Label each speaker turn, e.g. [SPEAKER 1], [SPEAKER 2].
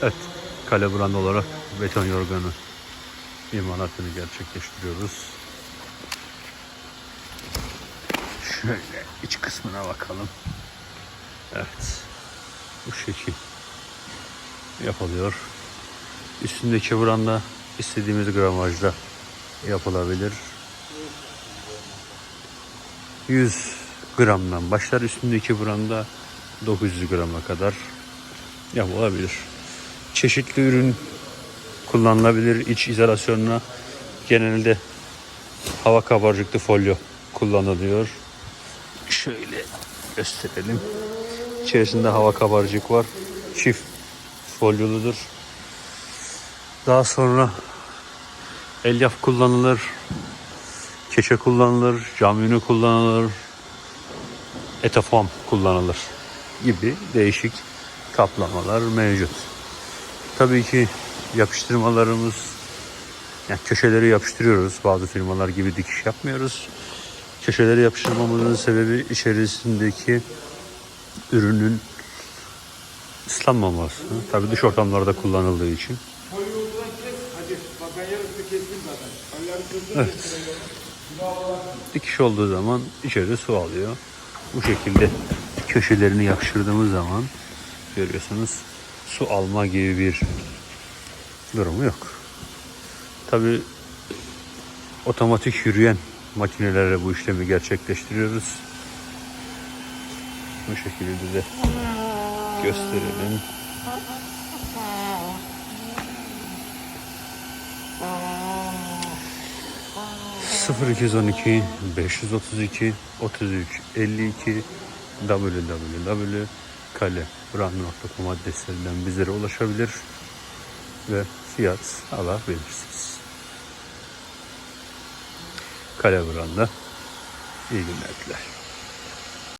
[SPEAKER 1] Evet, kale brand olarak beton yorganı imalatını gerçekleştiriyoruz. Şöyle iç kısmına bakalım. Evet, bu şekil yapılıyor. Üstündeki branda istediğimiz gramajda yapılabilir. 100 gramdan başlar üstündeki branda 900 grama kadar yapılabilir. Çeşitli ürün kullanılabilir. İç izolasyonuna genelde hava kabarcıklı folyo kullanılıyor. Şöyle gösterelim. İçerisinde hava kabarcık var. Çift folyoludur. Daha sonra elyaf kullanılır. Keçe kullanılır. Cam yünü kullanılır. Etafam kullanılır gibi değişik kaplamalar mevcut. Tabii ki yapıştırmalarımız yani köşeleri yapıştırıyoruz. Bazı firmalar gibi dikiş yapmıyoruz. Köşeleri yapıştırmamızın sebebi içerisindeki ürünün ıslanmaması. Tabii dış ortamlarda kullanıldığı için. Evet. Dikiş olduğu zaman içeri su alıyor. Bu şekilde köşelerini yapıştırdığımız zaman görüyorsunuz su alma gibi bir durumu yok. Tabi otomatik yürüyen makinelerle bu işlemi gerçekleştiriyoruz. Bu şekilde de gösterelim. Sıfır 212 532 33 52 www.kalebrand.com adreslerinden bizlere ulaşabilir ve fiyat alabilirsiniz. Kale Brand'a iyi günler dilerim.